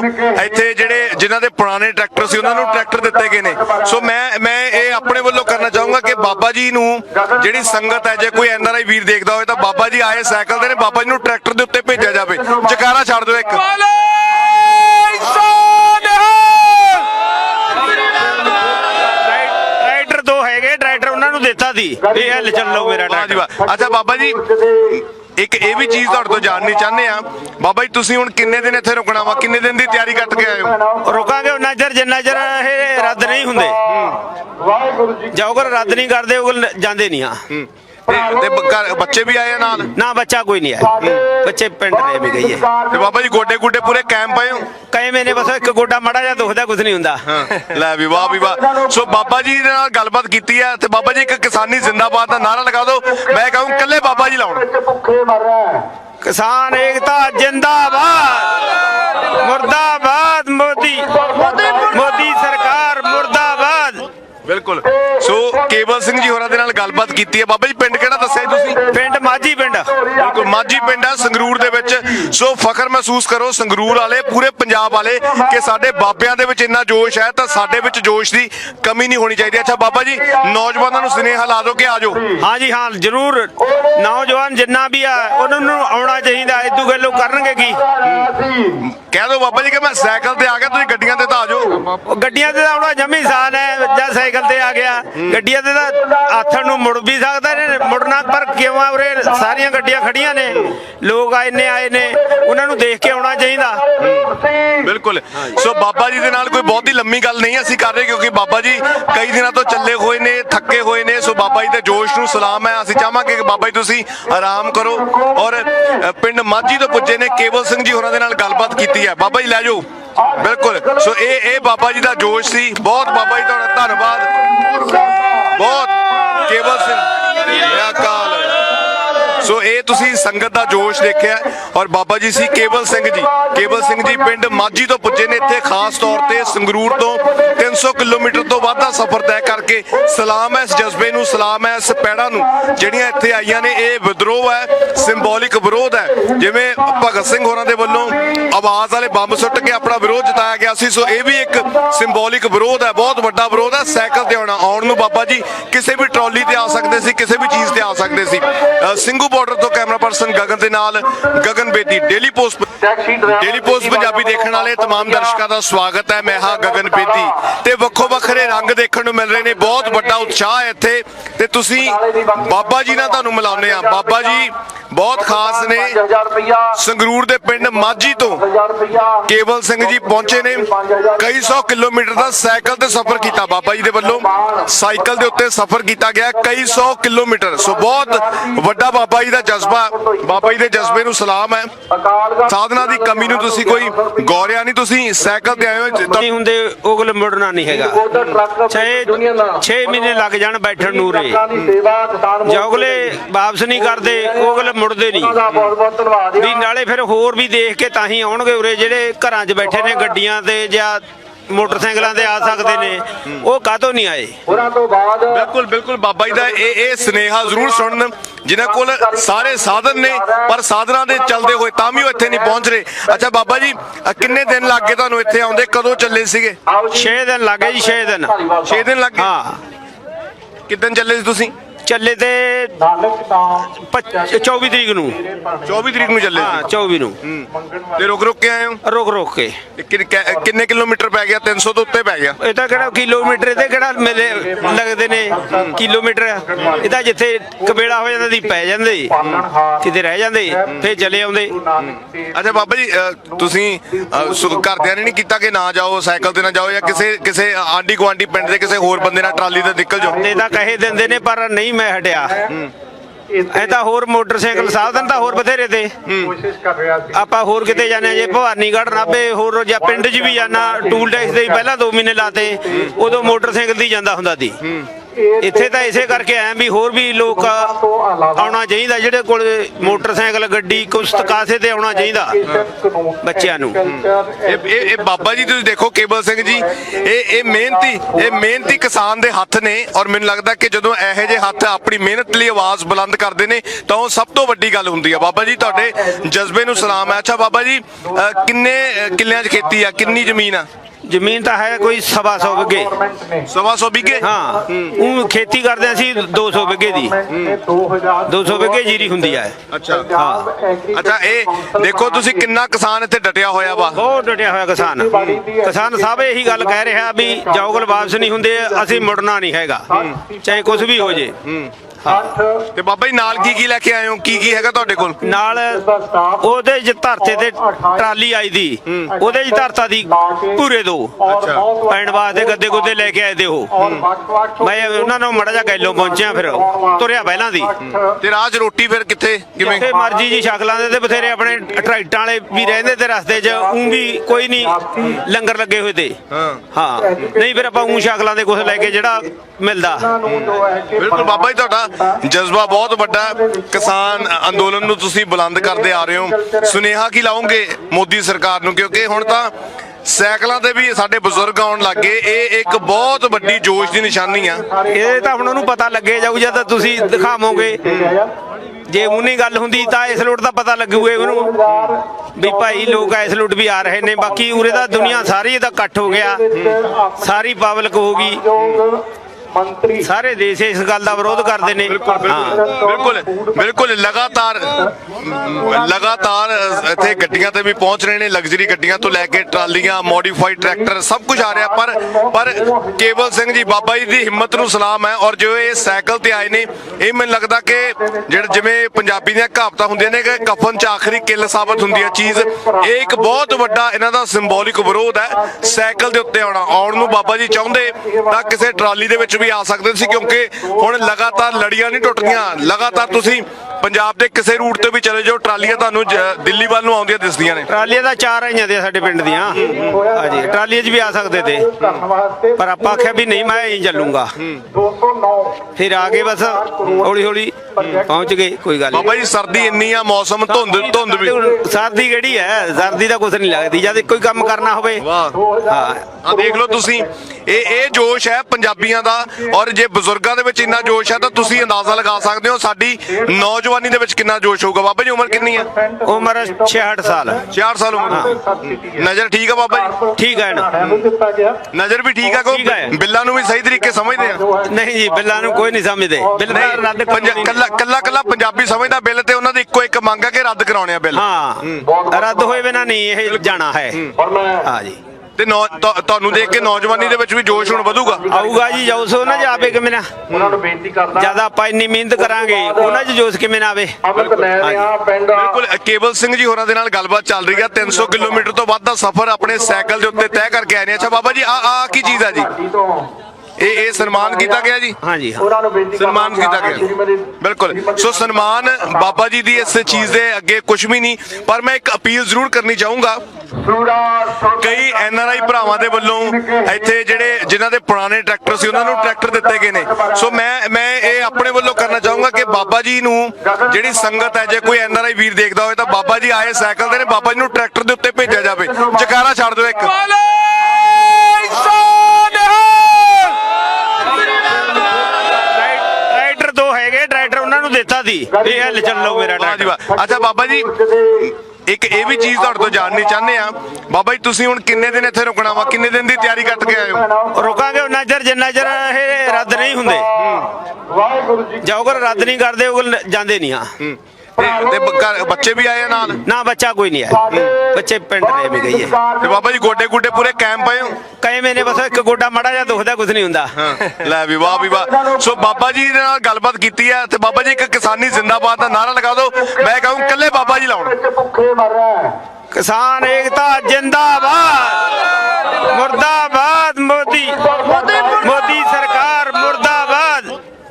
ਇੱਥੇ ਜਿਹੜੇ ਜਿਨ੍ਹਾਂ ਦੇ ਪੁਰਾਣੇ ਟਰੈਕਟਰ ਸੀ ਉਹਨਾਂ ਨੂੰ ਟਰੈਕਟਰ ਦਿੱਤੇ ਗਏ ਨੇ। ਸੋ ਮੈਂ ਮੈਂ ਇਹ ਆਪਣੇ ਵੱਲੋਂ ਕਰਨਾ ਚਾਹੂੰਗਾ ਕਿ ਬਾਬਾ ਜੀ ਨੂੰ ਜਿਹੜੀ ਸੰਗਤ ਹੈ ਜੇ ਕੋਈ ਐਨ ਆਰ ਆਈ ਵੀਰ ਦੇਖਦਾ ਹੋਵੇ ਤਾਂ ਬਾਬਾ ਜੀ ਆਏ ਸਾਈਕਲ ਦੇ ਨੇ ਬਾਬਾ ਜੀ ਨੂੰ ਟਰੈਕਟਰ ਦੇ ਉੱਤੇ ਭੇਜਿਆ ਜਾਵੇ। ਜਕਾਰਾ ਛੱਡ ਦਿਓ ਇੱਕ। ਸੀ ਇਹ ਹੱਲ ਚੱਲੋ ਮੇਰਾ ਵਾਹ ਜੀ ਟਰੈਕਟਰ ਵਾਹ। ਅੱਛਾ ਬਾਬਾ ਜੀ ਇੱਕ ਇਹ ਵੀ ਚੀਜ਼ ਤੁਹਾਡੇ ਤੋਂ ਜਾਣਨੀ ਚਾਹੁੰਦੇ ਆ ਬਾਬਾ ਜੀ ਤੁਸੀਂ ਹੁਣ ਕਿੰਨੇ ਦਿਨ ਇੱਥੇ ਰੁਕਣਾ ਵਾ? ਕਿੰਨੇ ਦਿਨ ਦੀ ਤਿਆਰੀ ਕੱਟ ਕੇ ਆਏ ਹੋ? ਰੁਕਾਂਗੇ ਉਹਨਾਂ ਚਿਰ ਜਿੰਨਾ ਚਿਰ ਇਹ ਰੱਦ ਨਹੀਂ ਹੁੰਦੇ। ਵਾਹਿਗੁਰੂ ਜੀ ਜਾਓਗਰ ਰੱਦ ਨਹੀਂ ਕਰਦੇ ਉਹ ਜਾਂਦੇ ਨਹੀਂ ਹਾਂ। ਤੇ ਬ- ਬੱਚੇ ਵੀ ਆਏ ਆ ਨਾਲ? ਨਾ ਬੱਚਾ ਕੋਈ ਨਹੀਂ ਆਇਆ। ਬੱਚੇ ਪਿੰਡ ਰਹੇ ਵੀ ਗਈ ਹੈ। ਤੇ ਬਾਬਾ ਜੀ ਗੋਡੇ ਗੁੱਡੇ ਪੂਰੇ ਕੈਂਪ ਪਏ ਹੋ? ਕਈ ਮੈਨੇ ਬਸ ਇੱਕ ਗੋਡਾ ਮੜਾ ਜਾਂ ਦੁਖਦਾ ਕੁਝ ਨਹੀਂ ਹੁੰਦਾ। ਲੈ ਵੀ ਵਾਹ ਵੀ ਵਾਹ ਸੋ ਬਾਬਾ ਜੀ ਦੇ ਨਾਲ ਗੱਲਬਾਤ ਕੀਤੀ ਹੈ ਤੇ ਬਾਬਾ ਜੀ ਇੱਕ ਕਿਸਾਨੀ ਜ਼ਿੰਦਾਬਾਦ ਦਾ ਨਾਰਾ ਲਗਾ ਦਿਓ। ਮੈਂ ਕਹੂੰ ਕੱਲੇ ਬਾਬਾ ਜੀ ਲਾਉਣ। ਵਿੱਚ ਭੁੱਖੇ ਮਰ ਰਿਹਾ। ਹੈ ਕਿਸਾਨ ਏਕਤਾ ਜਿੰਦਾਬਾਦ। ਮੁਰਦਾਬਾਦ ਮੋਦੀ। ਮੋਦੀ ਸਰਕਾਰ ਬਿਲਕੁਲ। ਸੋ ਕੇਵਲ ਸਿੰਘ ਜੀ ਹੋਰਾਂ ਦੇ ਨਾਲ ਗੱਲਬਾਤ ਕੀਤੀ ਹੈ। ਬਾਬਾ ਜੀ ਪਿੰਡ ਕਿਹੜਾ ਦੱਸਿਆ ਤੁਸੀਂ? ਪਿੰਡ ਮਾਝੀ ਪਿੰਡ। ਬਿਲਕੁਲ ਮਾਝੀ ਪਿੰਡ ਹੈ ਸੰਗਰੂਰ ਦੇ ਵਿੱਚ। ਸੋ ਫਖਰ ਮਹਿਸੂਸ ਕਰੋ ਸੰਗਰੂਰ ਵਾਲੇ ਪੂਰੇ ਪੰਜਾਬ ਵਾਲੇ ਕਿ ਸਾਡੇ ਬਾਬਿਆਂ ਦੇ ਵਿੱਚ ਇੰਨਾ ਜੋਸ਼ ਹੈ ਤਾਂ ਸਾਡੇ ਵਿੱਚ ਜੋਸ਼ ਦੀ ਕਮੀ ਨਹੀਂ ਹੋਣੀ ਚਾਹੀਦੀ। ਅੱਛਾ ਬਾਬਾ ਜੀ ਨੌਜਵਾਨਾਂ ਨੂੰ ਸੁਨੇਹਾ ਲਾ ਦਿਓ ਕਿ ਆਜੋ ਹਾਂ ਜੀ ਹਾਂ ਜਰੂਰ। ਨੌਜਵਾਨ ਜਿੰਨਾ ਵੀ ਆ ਉਹਨਾਂ ਨੂੰ ਆਉਣਾ ਚਾਹੀਦਾ। ਇਦੂ ਗੱਲੋਂ ਕਰਨਗੇ ਕੀ? ਕਹਿ ਦਿਓ ਬਾਬਾ ਜੀ ਕਿ ਮੈਂ ਸਾਈਕਲ ਤੇ ਆ ਗਿਆ ਤੁਸੀਂ ਗੱਡੀਆਂ ਤੇ ਤਾਂ ਆਜੋ ਗੱਡੀਆਂ ਤੇ ਤਾਂ ਆਉਣਾ ਜਮੀ ਸਾਨ ਹੈ ਜਾਂ ਸਾਈਕਲ ਤੇ ਆ ਗਿਆ। ਗੱਡੀਆਂ ਤੇ ਤਾਂ ਆਥਣ ਨੂੰ ਮੁੜ ਵੀ ਸਕਦਾ ਨੇ। ਮੁੜਨਾ ਪਰ ਕਿਉਂ ਉਰੇ ਸਾਰੀਆਂ ਗੱਡੀਆਂ ਖੜੀਆਂ ਨੇ। ਲੋਕ ਆਏ ਨੇ ਆਏ ਨੇ। ਉਹਨਾਂ ਨੂੰ ਦੇਖ ਕੇ ਆਉਣਾ ਚਾਹੀਦਾ। ਬਿਲਕੁਲ। ਸੋ ਬਾਬਾ ਜੀ ਦੇ ਨਾਲ ਕੋਈ ਬਹੁਤੀ ਲੰਮੀ ਗੱਲ ਨਹੀਂ ਅਸੀਂ ਕਰ ਰਹੇ ਕਿਉਂਕਿ ਬਾਬਾ ਜੀ ਕਈ ਦਿਨਾਂ ਤੋਂ ਚੱਲੇ ਹੋਏ ਨੇ, ਥੱਕੇ ਹੋਏ ਨੇ। ਸੋ ਬਾਬਾ ਜੀ ਦੇ ਜੋਸ਼ ਨੂੰ ਸਲਾਮ ਹੈ। ਅਸੀਂ ਚਾਹਾਂਗੇ ਕਿ ਬਾਬਾ ਜੀ ਤੁਸੀਂ ਆਰਾਮ ਕਰੋ। ਔਰ ਪਿੰਡ ਮਾਝੀ ਤੋਂ ਪੁੱਜੇ ਨੇ। ਕੇਵਲ ਸਿੰਘ ਜੀ ਹੋਰਾਂ ਦੇ ਨਾਲ ਗੱਲਬਾਤ ਕੀਤੀ ਹੈ। ਬਾਬਾ ਜੀ, ਲੈ ਜਾਓ। ਬਿਲਕੁਲ। ਸੋ ਇਹ ਇਹ ਬਾਬਾ ਜੀ ਦਾ ਜੋਸ਼ ਸੀ। ਬਹੁਤ ਬਾਬਾ ਜੀ ਤੁਹਾਡਾ ਧੰਨਵਾਦ। ਬਹੁਤ ਕੇਵਲ ਸਿੰਘ। ਜੈ ਅਕਾਲ। ਸੋ ਇਹ ਤੁਸੀਂ ਸੰਗਤ ਦਾ ਜੋਸ਼ ਦੇਖਿਆ। ਔਰ ਬਾਬਾ ਜੀ ਸੀ ਕੇਵਲ ਸਿੰਘ ਜੀ। ਕੇਵਲ ਸਿੰਘ ਜੀ ਪਿੰਡ ਮਾਝੀ ਤੋਂ ਪੁੱਜੇ ਨੇ ਇੱਥੇ, ਖਾਸ ਤੌਰ ਤੇ ਸੰਗਰੂਰ ਤੋਂ। 300 ਕਿਲੋਮੀਟਰ ਤੋਂ ਵੱਧ ਦਾ ਸਫ਼ਰ ਤੈਅ ਕਰਕੇ ਸਲਾਮ ਹੈ ਇਸ ਜਜ਼ਬੇ ਨੂੰ, ਸਲਾਮ ਹੈ ਇਸ ਪੈੜਾਂ ਨੂੰ। ਜਿਹੜੀਆਂ ਇੱਥੇ ਆਈਆਂ ਨੇ, ਇਹ ਵਿਦਰੋਹ ਹੈ ਸਿੰਬੋਲਿਕ ਜਿਵੇਂ ਭਗਤ ਸਿੰਘ ਹੋਰਾਂ ਦੇ ਵੱਲੋਂ ਆਵਾਜ਼ ਵਾਲੇ ਬੰਬ ਸੁੱਟ ਕੇ ਆਪਣਾ ਵਿਰੋਧ ਜਤਾਇਆ ਗਿਆ ਸੀ ਸੋ ਇਹ ਵੀ ਇੱਕ ਸਿੰਬੋਲਿਕ ਵਿਰੋਧ ਹੈ ਬਹੁਤ ਵੱਡਾ ਵਿਰੋਧ ਹੈ ਸਾਈਕਲ ਤੇ ਆਉਣਾ ਆਉਣ ਨੂੰ ਬਾਬਾ ਜੀ ਕਿਸੇ ਵੀ ਟਰਾਲੀ ਤੇ ਆ ਸਕਦੇ ਸੀ ਕਿਸੇ ਵੀ ਚੀਜ਼ ਤੇ ਆ ਸਕਦੇ ਸੀ ਅ, ਸਿੰਘੂ ਬਾਰਡਰ ਤੋਂ ਕੈਮਰਾ ਪਰਸਨ ਗਗਨ ਦੇ ਨਾਲ Gagan Bedi Daily Post taxi driver Daily Post Punjabi ਦੇਖਣ ਵਾਲੇ तमाम ਦਰਸ਼ਕਾਂ ਦਾ ਸਵਾਗਤ ਹੈ ਮੈਂ ਹਾਂ ਗਗਨ ਬੇਦੀ ਤੇ ਵੱਖੋ ਵੱਖਰੇ ਰੰਗ ਦੇਖਣ ਨੂੰ ਮਿਲ ਰਹੇ ਨੇ ਬਹੁਤ ਵੱਡਾ ਉਤਸ਼ਾਹ ਹੈ ਇੱਥੇ ਤੇ ਤੁਸੀਂ ਬਾਬਾ ਜੀ ਨਾਲ ਤੁਹਾਨੂੰ ਮਿਲਾਉਂਦੇ ਆ ਬਾਬਾ ਜੀ ਬਹੁਤ ਖਾਸ ਨੇ 5000 ਰੁਪਇਆ ਸੰਗਰੂਰ ਦੇ ਪਿੰਡ ਮਾਝੀ ਤੋਂ 1000 ਰੁਪਇਆ ਕੇਵਲ ਸਿੰਘ ਜੀ ਪਹੁੰਚੇ ਨੇ। ਕਈ ਸੌ ਕਿਲੋਮੀਟਰ ਦਾ ਸਾਈਕਲ ਤੇ ਸਫ਼ਰ ਕੀਤਾ ਬਾਬਾ ਜੀ ਦੇ ਵੱਲੋਂ। ਸਾਈਕਲ ਦੇ ਉੱਤੇ ਸਫ਼ਰ ਕੀਤਾ ਗਿਆ ਕਈ ਸੌ ਕਿਲੋਮੀਟਰ। ਸੋ ਬਹੁਤ ਵੱਡਾ ਬਾਬਾ ਜੀ ਦਾ ਜਜ਼ਬਾ ਬਾਬਾ ਜੀ ਦੇ ਜਜ਼ਬੇ ਨੂੰ ਸਲਾਮ ਹੈ। ਸਾਧਨਾ ਦੀ ਕਮੀ ਨੂੰ ਤੁਸੀਂ ਕੋਈ ਗੌਰਿਆ ਨਹੀਂ ਤੁਸੀਂ ਸਾਈਕਲ ਤੇ ਆਏ ਹੋ। ਨਹੀਂ ਹੁੰਦੇ ਉਗਲ ਮੁੜਨਾ ਨਹੀਂ ਹੈਗਾ। ਉਹਦਾ ਟਰੱਕ 6 ਦੁਨੀਆ ਦਾ। 6 ਮਹੀਨੇ ਲੱਗ ਜਾਣ ਬੈਠਣ ਨੂੰ ਰੇ ਜੋਗਲੇ ਵਾਪਸ ਨਹੀਂ ਕਰਦੇ ਉਗਲ ਮੁੜਦੇ ਨਹੀਂ। ਦਾ ਬਹੁਤ ਬਹੁਤ ਧੰਨਵਾਦ। ਵੀ ਨਾਲੇ ਫਿਰ ਹੋਰ ਵੀ ਦੇਖ ਕੇ ਤਾਂ ਹੀ ਆਉਣਗੇ ਉਰੇ ਜਿਹੜੇ ਘਰਾਂ 'ਚ ਬੈਠੇ ਨੇ ਗੱਡੀਆਂ ਤੇ ਜਾਂ ਮੋਟਰਸਾਈਕਲਾਂ ਤੇ ਆ ਸਕਦੇ ਨੇ ਉਹ ਕਾਹਤੋਂ ਨਹੀਂ ਆਏ? ਉਹਨਾਂ ਤੋਂ ਬਾਅਦ ਬਿਲਕੁਲ ਬਿਲਕੁਲ ਬਾਬਾ ਜੀ ਦਾ ਇਹ ਇਹ ਸਨੇਹਾ ਜ਼ਰੂਰ ਸੁਣਨ ਜਿਨ੍ਹਾਂ ਕੋਲ ਸਾਰੇ ਸਾਧਨ ਨੇ ਪਰ ਸਾਧਨਾਂ ਦੇ ਚੱਲਦੇ ਹੋਏ ਤਾਂ ਵੀ ਉਹ ਇੱਥੇ ਨਹੀਂ ਪਹੁੰਚ ਰਹੇ। ਅੱਛਾ ਬਾਬਾ ਜੀ ਕਿੰਨੇ ਦਿਨ ਲੱਗ ਗਏ ਤੁਹਾਨੂੰ ਇੱਥੇ ਆਉਂਦੇ? ਕਦੋਂ ਚੱਲੇ ਸੀਗੇ? ਆਓ ਜੀ 6 ਦਿਨ ਲੱਗੇ ਜੀ 6 ਦਿਨ। 6 ਦਿਨ ਲੱਗ ਗਏ? ਹਾਂ। ਕਿਦਨ ਚੱਲੇ ਸੀ ਤੁਸੀਂ? ਚੱਲੇ ਤੇ ਨਾਨਕ ਨਾਮ ਪੱਚ- 24 ਤਰੀਕ ਨੂੰ। 24 ਤਰੀਕ ਨੂੰ ਚੱਲੇ ਹਾਂ ਸੀ 24 ਨੂੰ। ਤੇ ਰੁਕ ਰੁਕ ਕੇ ਆਏ ਹੋ? ਰੁਕ ਰੁਕ ਕੇ। ਕਿੰਨ- ਕਿਲੋਮੀਟਰ ਪੈ ਗਿਆ? 300 ਤੋਂ ਉੱਤੇ ਪੈ ਗਿਆ। ਇਹ ਤਾਂ ਕਿਹੜਾ ਕਿਲੋਮੀਟਰ ਤੇ ਕਿਹੜਾ ਮੇਲੇ ਲੱਗਦੇ ਨੇ ਕਿਲੋਮੀਟਰ। ਇਹ ਤਾਂ ਜਿੱਥੇ ਕਬੇੜਾ ਹੋ ਜਾਂਦਾ ਦੀ ਪੈ ਜਾਂਦੇ। ਕਿਤੇ ਰਹਿ ਜਾਂਦੇ ਫੇਰ ਚਲੇ ਆਉਂਦੇ। ਅੱਛਾ ਬਾਬਾ ਜੀ ਤੁਸੀਂ ਘਰਦਿਆਂ ਨੇ ਨਹੀਂ ਕੀਤਾ ਕਿ ਨਾ ਜਾਓ ਸਾਈਕਲ ਤੇ ਨਾ ਜਾਓ ਜਾਂ ਕਿਸੇ ਕਿਸੇ ਆਂਢੀ ਗੁਆਂਢੀ ਪਿੰਡ ਦੇ ਕਿਸੇ ਹੋਰ ਬੰਦੇ ਨਾਲ ਟਰਾਲੀ ਤੇ ਨਿਕਲ ਜਾਓ? ਤੇ ਤਾਂ ਕਹੇ ਦਿੰਦੇ ਨੇ ਪਰ ਨਹੀਂ ਮੈਂ ਹਟਿਆ। ਇਹ ਤਾਂ ਹੋਰ ਮੋਟਰਸਾਈਕਲ ਸਾਧਨ ਤਾਂ ਹੋਰ ਬਥੇਰੇ ਤੇ ਕੋਸ਼ਿਸ਼ ਕਰ ਰਿਹਾ ਸੀ। ਆਪਾਂ ਹੋਰ ਕਿਤੇ ਜਾਂਦੇ ਜੇ ਭਵਾਨੀਗੜ੍ਹ ਨਾਭੇ ਹੋਰ ਜਾਂ ਪਿੰਡ 'ਚ ਵੀ ਜਾਣਾ ਟੂਲ ਟੈਕਸ ਦੇ ਪਹਿਲਾਂ 2 ਮਹੀਨੇ ਲਾਤੇ ਉਦੋਂ ਮੋਟਰਸਾਈਕਲ ਦੀ ਜਾਂਦਾ ਹੁੰਦਾ ਸੀ। ਇੱਥੇ ਤਾਂ ਇਸੇ ਕਰਕੇ ਆਇਆ ਵੀ ਹੋਰ ਵੀ ਲੋਕ ਆਉਣਾ ਚਾਹੀਦਾ, ਜਿਹੜੇ ਕੋਲ ਮੋਟਰਸਾਈਕਲ, ਗੱਡੀ, ਕੁਛ ਕਾਸੇ ਤੇ ਆਉਣਾ ਚਾਹੀਦਾ ਬੱਚਿਆਂ ਨੂੰ। ਇਹ ਇਹ ਬਾਬਾ ਜੀ, ਤੁਸੀਂ ਦੇਖੋ ਕੇਬਲ ਸਿੰਘ ਜੀ, ਇਹ ਇਹ ਮਿਹਨਤੀ ਇਹ ਮਿਹਨਤੀ ਕਿਸਾਨ ਦੇ ਹੱਥ ਨੇ ਔਰ ਮੈਨੂੰ ਲੱਗਦਾ ਕਿ ਜਦੋਂ ਇਹੋ ਜਿਹੇ ਹੱਥ ਆਪਣੀ ਮਿਹਨਤ ਲਈ ਆਵਾਜ਼ ਬੁਲੰਦ ਕਰਦੇ ਨੇ, ਤਾਂ ਉਹ ਸਭ ਤੋਂ ਵੱਡੀ ਗੱਲ ਹੁੰਦੀ ਆ। ਬਾਬਾ ਜੀ, ਤੁਹਾਡੇ ਜਜ਼ਬੇ ਨੂੰ ਸਲਾਮ ਹੈ। ਅੱਛਾ, ਬਾਬਾ ਜੀ ਕਿੰਨੇ ਕਿੱਲਿਆਂ 'ਚ ਖੇਤੀ ਆ? ਕਿੰਨੀ ਜ਼ਮੀਨ ਆ? ਜ਼ਮੀਨ ਤਾਂ ਹੈ ਕੋਈ ਸਵਾ ਸੌ ਵਿਗੇ ਸਵਾ ਸੌ ਵਿਗੇ ਹਾਂ ਉਹ ਖੇਤੀ ਕਰਦੇ ਅਸੀਂ 200 ਵਿਗੇ ਦੀ। 2000 200 ਵਿਗੇ ਜੀਰੀ ਹੁੰਦੀ ਹੈ। ਅੱਛਾ। ਹਾਂ। ਅੱਛਾ ਇਹ ਦੇਖੋ ਤੁਸੀਂ ਕਿੰਨਾ ਕਿਸਾਨ ਇੱਥੇ ਡਟਿਆ ਹੋਇਆ ਵਾ। ਬਹੁਤ ਡਟਿਆ ਹੋਇਆ ਕਿਸਾਨ। ਕਿਸਾਨ ਸਾਹਿਬ ਇਹੀ ਗੱਲ ਕਹਿ ਰਿਹਾ ਵੀ ਜੌਗਲ ਵਾਪਸ ਨਹੀਂ ਹੁੰਦੇ ਅਸੀਂ ਮੁੜਨਾ ਨਹੀਂ ਹੈਗਾ। ਚਾਹੇ ਕੁਝ ਵੀ ਹੋ ਜੇ। ਤੇ ਬਾਬਾ ਜੀ ਨਾਲ ਕੀ ਕੀ ਲੈ ਕੇ ਆਏ ਹੋ? ਕੀ ਕੀ ਹੈਗਾ ਤੁਹਾਡੇ ਕੋਲ? ਨਾਲ ਉਹਦੇ ਚ ਧਰਤੇ ਤੇ ਟਰਾਲੀ ਆਈ ਦੀ। ਉਹਦੇ ਚ ਧਰਤਾ ਦੀ ਪੂਰੇ ਦੋ। ਪੈਣ ਵਾਸਤੇ ਗੱਦੇ ਗੁੱਦੇ ਲੈ ਕੇ ਆਏ ਤੇ ਉਹ। ਮੈਂ ਉਹਨਾਂ ਨੂੰ ਮੜਾ ਜਾ ਗੈਲੋਂ ਪਹੁੰਚਿਆ ਫਿਰ। ਤੁਰਿਆ ਪਹਿਲਾਂ ਦੀ। ਤੇ ਰਾਜ ਰੋਟੀ ਫਿਰ ਕਿੱਥੇ? ਕਿਵੇਂ? ਜਿੱਥੇ ਮਰਜ਼ੀ ਜੀ ਸ਼ਕਲਾਂ ਦੇ ਤੇ ਬਥੇਰੇ ਆਪਣੇ ਟਰੈਕਟਰਾਂ ਵਾਲੇ ਵੀ ਰਹਿੰਦੇ ਤੇ ਰਸਤੇ 'ਚ ਉਂ ਵੀ ਕੋਈ ਨਹੀਂ ਲੰਗਰ ਲੱਗੇ ਹੋਏ ਤੇ। ਹਾਂ। ਹਾਂ। ਨਹੀਂ ਫਿਰ ਆਪਾਂ ਉਂ ਸ਼ਕਲਾਂ ਦੇ ਕੁਝ ਲੈ ਕੇ ਜਿਹੜਾ ਮਿਲਦਾ। ਬਿਲਕੁਲ ਬਾਬਾ ਜੀ ਤੁਹਾਡਾ ਜਜ਼ਬਾ ਬਹੁਤ ਵੱਡਾ ਹੈ। ਕਿਸਾਨ ਅੰਦੋਲਨ ਨੂੰ ਤੁਸੀਂ ਬੁਲੰਦ ਕਰਦੇ ਆ ਰਹੇ ਹੋ। ਸੁਨੇਹਾ ਕੀ ਲਾਉਂਗੇ ਮੋਦੀ ਸਰਕਾਰ ਨੂੰ? ਕਿਉਂਕਿ ਹੁਣ ਤਾਂ ਸਾਈਕਲਾਂ ਤੇ ਵੀ ਸਾਡੇ ਬਜ਼ੁਰਗ ਆਉਣ ਲੱਗੇ ਇਹ ਇੱਕ ਬਹੁਤ ਵੱਡੀ ਜੋਸ਼ ਦੀ ਨਿਸ਼ਾਨੀ ਆ। ਇਹ ਤਾਂ ਹੁਣ ਉਹਨੂੰ ਪਤਾ ਲੱਗੇ ਜਾਊ ਜਦ ਤੁਸੀਂ ਦਿਖਾਵੋਗੇ। ਜੇ ਉਨੀ ਗੱਲ ਹੁੰਦੀ ਤਾਂ ਇਸ ਲੋਟ ਦਾ ਪਤਾ ਲੱਗੂਗਾ ਉਹਨੂੰ ਵੀ ਭਾਈ ਲੋਕ ਇਸ ਲੋਟ ਵੀ ਆ ਰਹੇ ਨੇ। ਬਾਕੀ ਉਰੇ ਦਾ ਦੁਨੀਆ ਸਾਰੀ ਦਾ ਇਕੱਠ ਹੋ ਗਿਆ। ਸਾਰੀ ਪਬਲਿਕ ਹੋ ਗਈ। ਮੰਤਰੀ ਸਾਰੇ ਦੇਸ਼ ਇਸ ਗੱਲ ਦਾ ਵਿਰੋਧ ਕਰਦੇ ਨੇ। ਹਾਂ। ਬਿਲਕੁਲ ਬਿਲਕੁਲ ਲਗਾਤਾਰ ਲਗਾਤਾਰ ਇੱਥੇ ਗੱਡੀਆਂ ਤੇ ਵੀ ਪਹੁੰਚ ਰਹੇ ਨੇ ਲਗਜ਼ਰੀ ਗੱਡੀਆਂ ਤੋਂ ਲੈ ਕੇ ਟਰਾਲੀਆਂ ਮੋਡੀਫਾਈਡ ਟਰੈਕਟਰ ਸਭ ਕੁਝ ਆ ਰਿਹਾ। ਪਰ ਪਰ ਕੇਵਲ ਸਿੰਘ ਜੀ ਬਾਬਾ ਜੀ ਦੀ ਹਿੰਮਤ ਨੂੰ ਸਲਾਮ ਹੈ ਔਰ ਜੋ ਇਹ ਸਾਈਕਲ ਤੇ ਆਏ ਨੇ ਇਹ ਮੈਨੂੰ ਲੱਗਦਾ ਕਿ ਜਿਹੜਾ ਜਿਵੇਂ ਪੰਜਾਬੀ ਦੀਆਂ ਕਹਾਵਤਾਂ ਹੁੰਦੀਆਂ ਨੇ ਕਿ ਕਫਨ ਚ ਆਖਰੀ ਕਿੱਲ ਸਾਬਤ ਹੁੰਦੀ ਹੈ ਚੀਜ਼ ਇਹ ਇੱਕ ਬਹੁਤ ਵੱਡਾ ਇਹਨਾਂ ਦਾ ਸਿੰਬੋਲਿਕ ਵਿਰੋਧ ਹੈ। ਸਾਈਕਲ ਦੇ ਉੱਤੇ ਆਉਣਾ ਆਉਣ ਨੂੰ ਬਾਬਾ ਜੀ ਚਾਹੁੰਦੇ ਤਾਂ ਕਿਸੇ ਟਰਾਲੀ ਦੇ ਵਿੱਚ ਵੀ ਆ ਸਕਦੇ ਸੀ ਕਿਉਂਕਿ ਹੁਣ ਲਗਾਤਾਰ ਲੜੀਆਂ ਨਹੀਂ ਟੁੱਟਦੀਆਂ। ਲਗਾਤਾਰ ਤੁਸੀਂ ਪੰਜਾਬ ਦੇ ਕਿਸੇ ਰੂਟ ਤੇ ਵੀ ਚਲੇ ਜਾਓ ਟਰਾਲੀਆਂ ਤੁਹਾਨੂੰ ਜ- ਦਿੱਲੀ ਵੱਲ ਨੂੰ ਆਉਂਦੀਆਂ ਦਿਸਦੀਆਂ ਨੇ। ਟਰਾਲੀਆਂ ਦਾ ਚਾਰ ਆਈਆਂ ਦੇ ਸਾਡੇ ਪਿੰਡ ਦੀਆਂ। ਹਾਂਜੀ ਟਰਾਲੀਆਂ 'ਚ ਵੀ ਆ ਸਕਦੇ ਤੇ। ਪਰ ਆਪਾਂ ਆਖਿਆ ਵੀ ਨਹੀਂ ਮੈਂ ਹੀ ਚੱਲੂਗਾ। 209 ਫਿਰ ਆ ਗਏ ਬਸ ਹੌਲੀ ਹੌਲੀ ਪਹੁੰਚ ਗਏ ਕੋਈ ਗੱਲ ਬਾਬਾ ਜੀ ਸਰਦੀ ਇੰਨੀ ਆ ਮੌਸਮ ਧੁੰਦ ਧੁੰਦ ਵੀ। ਸਰਦੀ ਕਿਹੜੀ ਹੈ ਸਰਦੀ ਦਾ ਕੁਝ ਨਹੀਂ ਲੱਗਦੀ ਜਦ ਕੋਈ ਕੰਮ ਕਰਨਾ ਹੋਵੇ। ਵਾਹ। ਹਾਂ। ਆ ਦੇਖ ਲਓ ਤੁਸੀਂ ਇਹ ਇਹ ਜੋਸ਼ ਹੈ ਪੰਜਾਬੀਆਂ ਦਾ ਔਰ ਜੇ ਬਜ਼ੁਰਗਾਂ ਦੇ ਵਿੱਚ ਇੰਨਾ ਜੋਸ਼ ਹੈ ਤਾਂ ਤੁਸੀਂ ਅੰਦਾਜ਼ਾ ਲਗਾ ਸਕਦੇ ਹੋ ਸਾਡੀ ਨੌਜਵਾਨੀ ਦੇ ਵਿੱਚ ਕਿੰਨਾ ਜੋਸ਼ ਹੋਊਗਾ? ਬਾਬਾ ਜੀ ਉਮਰ ਕਿੰਨੀ ਹੈ? ਉਮਰ 66 ਸਾਲ। 4 ਸਾਲ ਉਮਰ ਨਜ਼ਰ ਠੀਕ ਆ ਬਾਬਾ ਜੀ? ਠੀਕ ਹੈ ਨਾ ਨਜ਼ਰ ਵੀ ਠੀਕ ਆ। ਕੋਈ? ਬਿੱਲਾਂ ਨੂੰ ਵੀ ਸਹੀ ਤਰੀਕੇ ਸਮਝਦੇ ਆ? ਨਹੀਂ ਜੀ ਬਿੱਲਾਂ ਨੂੰ ਕੋਈ ਨਹੀਂ ਸਮਝਦੇ। ਬਿੱਲ ਰੱਦ ਕੱਲਾ ਕੱਲਾ ਕੱਲਾ ਪੰਜਾਬੀ ਸਮਝਦਾ ਬਿੱਲ ਤੇ ਉਹਨਾਂ ਦੀ ਇੱਕੋ ਇੱਕ ਮੰਗ ਹੈ ਕਿ ਰੱਦ ਕਰਾਉਣੇ ਆ ਬਿੱਲ। ਹਾਂ। ਰੱਦ ਹੋਏ ਬਿਨਾ ਨਹੀਂ ਇਹ ਜਾਣਾ ਹੈ। ਹਾਂ ਜੀ। ਤੇ ਨੌ- ਤੁਹਾਨੂੰ ਦੇਖ ਕੇ ਨੌਜਵਾਨੀ ਦੇ ਵਿੱਚ ਵੀ ਜੋਸ਼ ਹੁਣ ਵਧੂਗਾ। ਆਊਗਾ ਜੀ ਜਾਉ ਸੋ ਨਾ ਜਾਵੇ ਕਿਵੇਂ ਨਾ। ਉਹਨਾਂ ਨੂੰ ਬੇਨਤੀ ਕਰਦਾ। ਜਦ ਆਪਾਂ ਇੰਨੀ ਮਿਹਨਤ ਕਰਾਂਗੇ ਉਹਨਾਂ 'ਚ ਜੋਸ਼ ਕਿਵੇਂ ਨਾ ਆਵੇ। ਅਮਿਤ ਲੈ ਰਿਹਾ ਪਿੰਡ ਬਿਲਕੁਲ ਕੇਵਲ ਸਿੰਘ ਜੀ ਹੋਰਾਂ ਦੇ ਨਾਲ ਗੱਲਬਾਤ ਚੱਲ ਰਹੀ ਹੈ 300 ਕਿਲੋਮੀਟਰ ਤੋਂ ਵੱਧ ਦਾ ਸਫ਼ਰ ਆਪਣੇ ਸਾਈਕਲ ਦੇ ਉੱਤੇ ਤੈਅ ਕਰਕੇ ਆਏ ਨੇ। ਅੱਛਾ ਬਾਬਾ ਜੀ ਆ ਆ ਕੀ ਚੀਜ਼ ਆ ਜੀ? ਤੋਂ ਇਹ ਇਹ ਸਨਮਾਨ ਕੀਤਾ ਗਿਆ ਜੀ। ਹਾਂ ਜੀ ਹਾਂ। ਉਹਨਾਂ ਨੂੰ ਬੇਨਤੀ ਕਰਦਾ ਸਨਮਾਨ ਕੀਤਾ ਗਿਆ। ਬਿਲਕੁਲ। ਸੋ ਸਨਮਾਨ ਬਾਬਾ ਜੀ ਦੀ ਇਸ ਚੀਜ਼ ਦੇ ਅੱਗੇ ਕੁਝ ਵੀ ਨਹੀਂ ਪਰ ਮੈਂ ਇੱਕ ਅਪੀਲ ਜ਼ਰੂਰ ਕਰਨੀ ਚਾਹੂੰਗਾ। ਕਈ ਐਨ ਆਰ ਆਈ ਭਰਾਵਾਂ ਦੇ ਵੱਲੋਂ ਇੱਥੇ ਜਿਹੜੇ ਜਿਨ੍ਹਾਂ ਦੇ ਪੁਰਾਣੇ ਟਰੈਕਟਰ ਸੀ ਉਹਨਾਂ ਨੂੰ ਟਰੈਕਟਰ ਦਿੱਤੇ ਗਏ ਨੇ। ਸੋ ਮੈਂ ਮੈਂ ਇਹ ਆਪਣੇ ਵੱਲੋਂ ਕਰਨਾ ਚਾਹੂੰਗਾ ਕਿ ਬਾਬਾ ਜੀ ਨੂੰ ਜਿਹੜੀ ਸੰਗਤ ਹੈ ਜੇ ਕੋਈ ਐਨ ਆਰ ਆਈ ਵੀਰ ਦੇਖਦਾ ਹੋਵੇ ਤਾਂ ਬਾਬਾ ਜੀ ਆਏ ਸਾਈਕਲ ਤੇ ਨੇ ਬਾਬਾ ਜੀ ਨੂੰ ਟਰੈਕਟਰ ਦੇ ਉੱਤੇ ਭੇਜਿਆ ਜਾਵੇ। ਜਕਾਰਾ ਛੱਡ ਦਿਓ ਇੱਕ। ਇਹ ਹੱਲ ਚੱਲੋ ਮੇਰਾ ਵਾਹ ਜੀ ਵਾਹ। ਅੱਛਾ ਬਾਬਾ ਜੀ ਇੱਕ ਇਹ ਵੀ ਚੀਜ਼ ਤੁਹਾਡੇ ਤੋਂ ਜਾਣਨੀ ਚਾਹੁੰਦੇ ਆ ਬਾਬਾ ਜੀ ਤੁਸੀਂ ਹੁਣ ਕਿੰਨੇ ਦਿਨ ਇੱਥੇ ਰੁਕਣਾ ਵਾ? ਕਿੰਨੇ ਦਿਨ ਦੀ ਤਿਆਰੀ ਕੱਟ ਕੇ ਆਏ ਹੋ? ਰੁਕਾਂਗੇ ਉਹਨਾਂ ਚਿਰ ਜਿੰਨਾ ਚਿਰ ਇਹ ਰੱਦ ਨਹੀਂ ਹੁੰਦੇ। ਵਾਹਿਗੁਰੂ ਜੀ ਜੋਗਰ ਰੱਦ ਨਹੀਂ ਕਰਦੇ ਉਹ ਜਾਂਦੇ ਨਹੀਂ ਹਾਂ। ਤੇ ਬ- ਬੱਚੇ ਵੀ ਆਏ ਆ ਨਾਲ? ਨਾ ਬੱਚਾ ਕੋਈ ਨਹੀਂ ਆਇਆ। ਬੱਚੇ ਪਿੰਡ ਰਹੇ ਵੀ ਗਈ ਹੈ। ਤੇ ਬਾਬਾ ਜੀ ਗੋਡੇ ਗੁੱਡੇ ਪੂਰੇ ਕੈਂਪ ਪਏ ਹੋ? ਕਈ ਮੈਨੇ ਬਸ ਇੱਕ ਗੋਡਾ ਮੜਾ ਜਾਂ ਦੁਖਦਾ ਕੁਝ ਨਹੀਂ ਹੁੰਦਾ। ਹਾਂ, ਲੈ ਵੀ ਵਾਹ ਵੀ ਵਾਹ। ਸੋ ਬਾਬਾ ਜੀ ਦੇ ਨਾਲ ਗੱਲਬਾਤ ਕੀਤੀ ਹੈ ਤੇ ਬਾਬਾ ਜੀ ਇੱਕ ਕਿਸਾਨੀ ਜ਼ਿੰਦਾਬਾਦ ਦਾ ਨਾਰਾ ਲਗਾ ਦਿਓ। ਮੈਂ ਕਹੂੰ ਕੱਲੇ ਬਾਬਾ ਜੀ ਲਾਉਣ। ਵਿੱਚ ਭੁੱਖੇ ਮਰ ਰਿਹਾ। ਹੈ ਕਿਸਾਨ ਏਕਤਾ ਜਿੰਦਾਬਾਦ ਮੁਰਦਾਬਾਦ ਮੋਦੀ। ਮੋਦੀ ਸਰਕਾਰ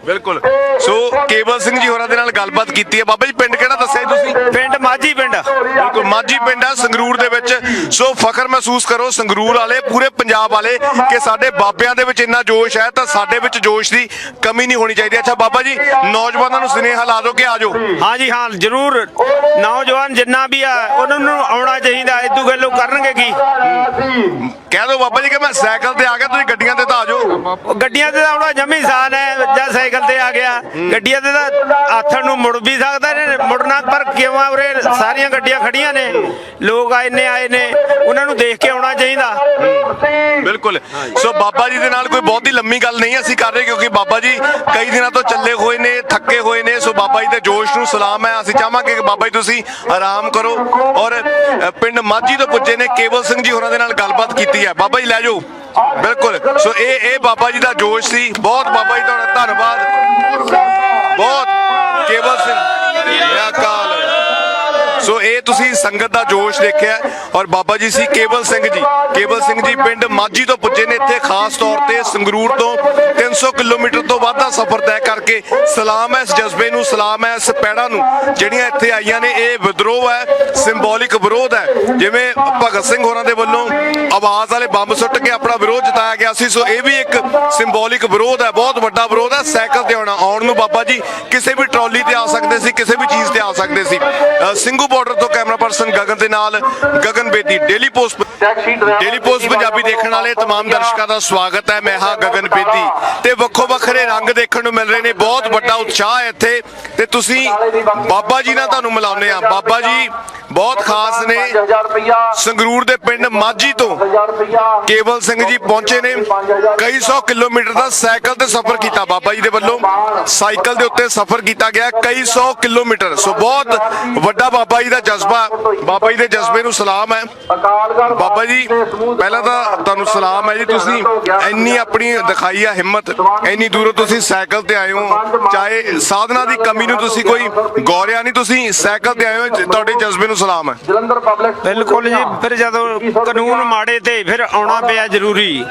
ਬਿਲਕੁਲ। ਸੋ ਕੇਵਲ ਸਿੰਘ ਜੀ ਹੋਰਾਂ ਦੇ ਨਾਲ ਗੱਲਬਾਤ ਕੀਤੀ ਹੈ। ਬਾਬਾ ਜੀ ਪਿੰਡ ਕਿਹੜਾ ਦੱਸਿਆ ਤੁਸੀਂ? ਪਿੰਡ ਮਾਝੀ ਪਿੰਡ। ਬਿਲਕੁਲ ਮਾਝੀ ਪਿੰਡ ਹੈ ਸੰਗਰੂਰ ਦੇ ਵਿੱਚ। ਸੋ ਫਖਰ ਮਹਿਸੂਸ ਕਰੋ ਸੰਗਰੂਰ ਵਾਲੇ ਪੂਰੇ ਪੰਜਾਬ ਵਾਲੇ ਕਿ ਸਾਡੇ ਬਾਬਿਆਂ ਦੇ ਵਿੱਚ ਇੰਨਾ ਜੋਸ਼ ਹੈ ਤਾਂ ਸਾਡੇ ਵਿੱਚ ਜੋਸ਼ ਦੀ ਕਮੀ ਨਹੀਂ ਹੋਣੀ ਚਾਹੀਦੀ। ਅੱਛਾ ਬਾਬਾ ਜੀ ਨੌਜਵਾਨਾਂ ਨੂੰ ਸੁਨੇਹਾ ਲਾ ਦਿਓ ਕਿ ਆਜੋ ਹਾਂ ਜੀ ਹਾਂ ਜਰੂਰ। ਨੌਜਵਾਨ ਜਿੰਨਾ ਵੀ ਆ ਉਹਨਾਂ ਨੂੰ ਆਉਣਾ ਚਾਹੀਦਾ। ਇਦੂ ਗੱਲੋਂ ਕਰਨਗੇ ਕੀ? ਕਹਿ ਦਿਓ ਬਾਬਾ ਜੀ ਕਿ ਮੈਂ ਸਾਈਕਲ ਤੇ ਆ ਗਿਆ ਤੁਸੀਂ ਗੱਡੀਆਂ ਤੇ ਤਾਂ ਆਜੋ ਗੱਡੀਆਂ ਤੇ ਤਾਂ ਆਉਣਾ ਜਮੀ ਸਾਨ ਹੈ ਜਾਂ ਸਾਈਕਲ ਤੇ ਆ ਗਿਆ। ਗੱਡੀਆਂ ਤੇ ਤਾਂ ਆਥਣ ਨੂੰ ਮੁੜ ਵੀ ਸਕਦਾ ਨੇ ਮੁੜਨਾ ਪਰ ਕਿਉਂ ਆ ਉਰੇ ਸਾਰੀਆਂ ਗੱਡੀਆਂ ਖੜੀਆਂ ਨੇ। ਲੋਕ ਆਏ ਨੇ ਆਏ ਨੇ। ਉਹਨਾਂ ਨੂੰ ਦੇਖ ਕੇ ਆਉਣਾ ਚਾਹੀਦਾ। ਬਿਲਕੁਲ। ਸੋ ਬਾਬਾ ਜੀ ਦੇ ਨਾਲ ਕੋਈ ਬਹੁਤੀ ਲੰਮੀ ਗੱਲ ਨਹੀਂ ਅਸੀਂ ਕਰ ਰਹੇ ਕਿਉਂਕਿ ਬਾਬਾ ਜੀ ਕਈ ਦਿਨਾਂ ਤੋਂ ਚੱਲੇ ਹੋਏ ਨੇ ਥੱਕੇ ਹੋਏ ਨੇ। ਸੋ ਬਾਬਾ ਜੀ ਦੇ ਜੋਸ਼ ਨੂੰ ਸਲਾਮ ਹੈ। ਅਸੀਂ ਚਾਹਾਂਗੇ ਕਿ ਬਾਬਾ ਜੀ ਤੁਸੀਂ ਆਰਾਮ ਕਰੋ। ਔਰ ਪਿੰਡ ਮਾਝੀ ਤੋਂ ਪੁੱਜੇ ਨੇ ਕੇਵਲ ਸਿੰਘ ਜੀ ਹੋਰਾਂ ਦੇ ਨਾਲ ਗੱਲਬਾਤ ਕੀਤੀ ਹੈ। ਬਾਬਾ ਜੀ ਲੈ ਜਾਓ। ਬਿਲਕੁਲ। ਸੋ ਇਹ ਇਹ ਬਾਬਾ ਜੀ ਦਾ ਜੋਸ਼ ਸੀ। ਬਹੁਤ ਬਾਬਾ ਜੀ ਤੁਹਾਡਾ ਧੰਨਵਾਦ। ਬਹੁਤ। ਕੇਵਲ ਸਿੰਘ। ਜੈ ਸੋ ਇਹ ਤੁਸੀਂ ਸੰਗਤ ਦਾ ਜੋਸ਼ ਦੇਖਿਆ ਔਰ ਬਾਬਾ ਜੀ ਸੀ ਕੇਵਲ ਸਿੰਘ ਜੀ। ਕੇਵਲ ਸਿੰਘ ਜੀ ਪਿੰਡ ਮਾਝੀ ਤੋਂ ਪੁੱਜੇ ਨੇ ਇੱਥੇ ਖਾਸ ਤੌਰ ਤੇ ਸੰਗਰੂਰ ਤੋਂ। 300 ਕਿਲੋਮੀਟਰ ਤੋਂ ਵੱਧ ਦਾ ਸਫ਼ਰ ਤੈਅ ਕਰਕੇ ਸਲਾਮ ਹੈ ਇਸ ਜਜ਼ਬੇ ਨੂੰ ਸਲਾਮ ਹੈ ਇਸ ਪੈੜਾਂ ਨੂੰ। ਜਿਹੜੀਆਂ ਇੱਥੇ ਆਈਆਂ ਨੇ ਇਹ ਵਿਦਰੋਹ ਹੈ ਸਿੰਬੋਲਿਕ ਵਿਰੋਧ ਹੈ। ਜਿਵੇਂ ਭਗਤ ਸਿੰਘ ਹੋਰਾਂ ਦੇ ਵੱਲੋਂ ਆਵਾਜ਼ ਵਾਲੇ ਬੰਬ ਸੁੱਟ ਕੇ ਆਪਣਾ ਵਿਰੋਧ ਜਤਾਇਆ ਗਿਆ ਸੀ ਸੋ ਇਹ ਵੀ ਇੱਕ ਸਿੰਬੋਲਿਕ ਵਿਰੋਧ ਹੈ ਬਹੁਤ ਵੱਡਾ ਵਿਰੋਧ ਹੈ। ਸਾਈਕਲ ਤੇ ਆਉਣਾ ਆਉਣ ਨੂੰ ਬਾਬਾ ਜੀ ਕਿਸੇ ਵੀ ਟਰਾਲੀ ਤੇ ਆ ਸਕਦੇ ਸੀ ਕਿਸੇ ਵੀ ਚੀਜ਼ ਤੇ ਆ ਸਕਦੇ ਸੀ। ਅ, ਸਿੰਘੂ ਬਾਰਡਰ ਤੋਂ ਕੈਮਰਾ ਪਰਸਨ ਗਗਨ ਦੇ ਨਾਲ Gagan Bedi Daily Post taxi driver Daily Post Punjabi ਦੇਖਣ ਵਾਲੇ तमाम ਦਰਸ਼ਕਾਂ ਦਾ ਸਵਾਗਤ ਹੈ ਮੈਂ ਹਾਂ ਗਗਨ ਬੇਦੀ ਤੇ ਵੱਖੋ ਵੱਖਰੇ ਰੰਗ ਦੇਖਣ ਨੂੰ ਮਿਲ ਰਹੇ ਨੇ ਬਹੁਤ ਵੱਡਾ ਉਤਸ਼ਾਹ ਹੈ ਇੱਥੇ ਤੇ ਤੁਸੀਂ ਬਾਬਾ ਜੀ ਨਾਲ ਤੁਹਾਨੂੰ ਮਿਲਾਉਂਦੇ ਆ ਬਾਬਾ ਜੀ ਬਹੁਤ ਖਾਸ ਨੇ 5000 ਰੁਪਇਆ ਸੰਗਰੂਰ ਦੇ ਪਿੰਡ ਮਾਝੀ ਤੋਂ 1000 ਰੁਪਇਆ ਕੇਵਲ ਸਿੰਘ ਜੀ ਪਹੁੰਚੇ ਨੇ ਕਈ ਸੌ ਕਿਲੋਮੀਟਰ ਦਾ ਸਾਈਕਲ ਤੇ ਸਫ਼ਰ ਕੀਤਾ ਬਾਬਾ ਜੀ ਦੇ ਵੱਲੋਂ ਸਾਈਕਲ ਦੇ ਉੱਤੇ ਸਫ਼ਰ ਕੀਤਾ ਗਿਆ ਕਈ ਸੌ ਕਿਲੋਮੀਟਰ ਸੋ ਬਹੁਤ ਵੱਡਾ ਬਾਬਾ ਜੀ ਦਾ ਜਜ਼ਬਾ, ਬਾਬਾ ਜੀ ਦੇ ਜਜ਼ਬੇ ਨੂੰ ਸਲਾਮ ਹੈ। ਬਾਬਾ ਜੀ, ਪਹਿਲਾਂ ਤਾਂ ਤੁਹਾਨੂੰ ਸਲਾਮ ਹੈ ਜੀ। ਤੁਸੀਂ ਇੰਨੀ ਆਪਣੀ ਦਿਖਾਈ ਆ ਹਿੰਮਤ, ਇੰਨੀ ਦੂਰੋਂ ਤੁਸੀਂ ਸਾਈਕਲ ਤੇ ਆਏ ਹੋ। ਚਾਹੇ ਸਾਧਨਾ ਦੀ ਕਮੀ ਨੂੰ ਤੁਸੀਂ ਕੋਈ ਗੌਰਿਆ ਨਹੀਂ, ਤੁਸੀਂ ਸਾਈਕਲ ਤੇ ਆਏ ਹੋ, ਤੁਹਾਡੇ ਜਜ਼ਬੇ ਨੂੰ ਸਲਾਮ ਹੈ। ਜਲੰਧਰ ਪਬਲਿਕ ਬਿਲਕੁਲ ਜੀ, ਫਿਰ ਜਦੋਂ ਕਾਨੂੰਨ ਮਾੜੇ ਤੇ ਫਿਰ ਆਉਣਾ ਪਿਆ ਜ਼ਰੂਰੀ।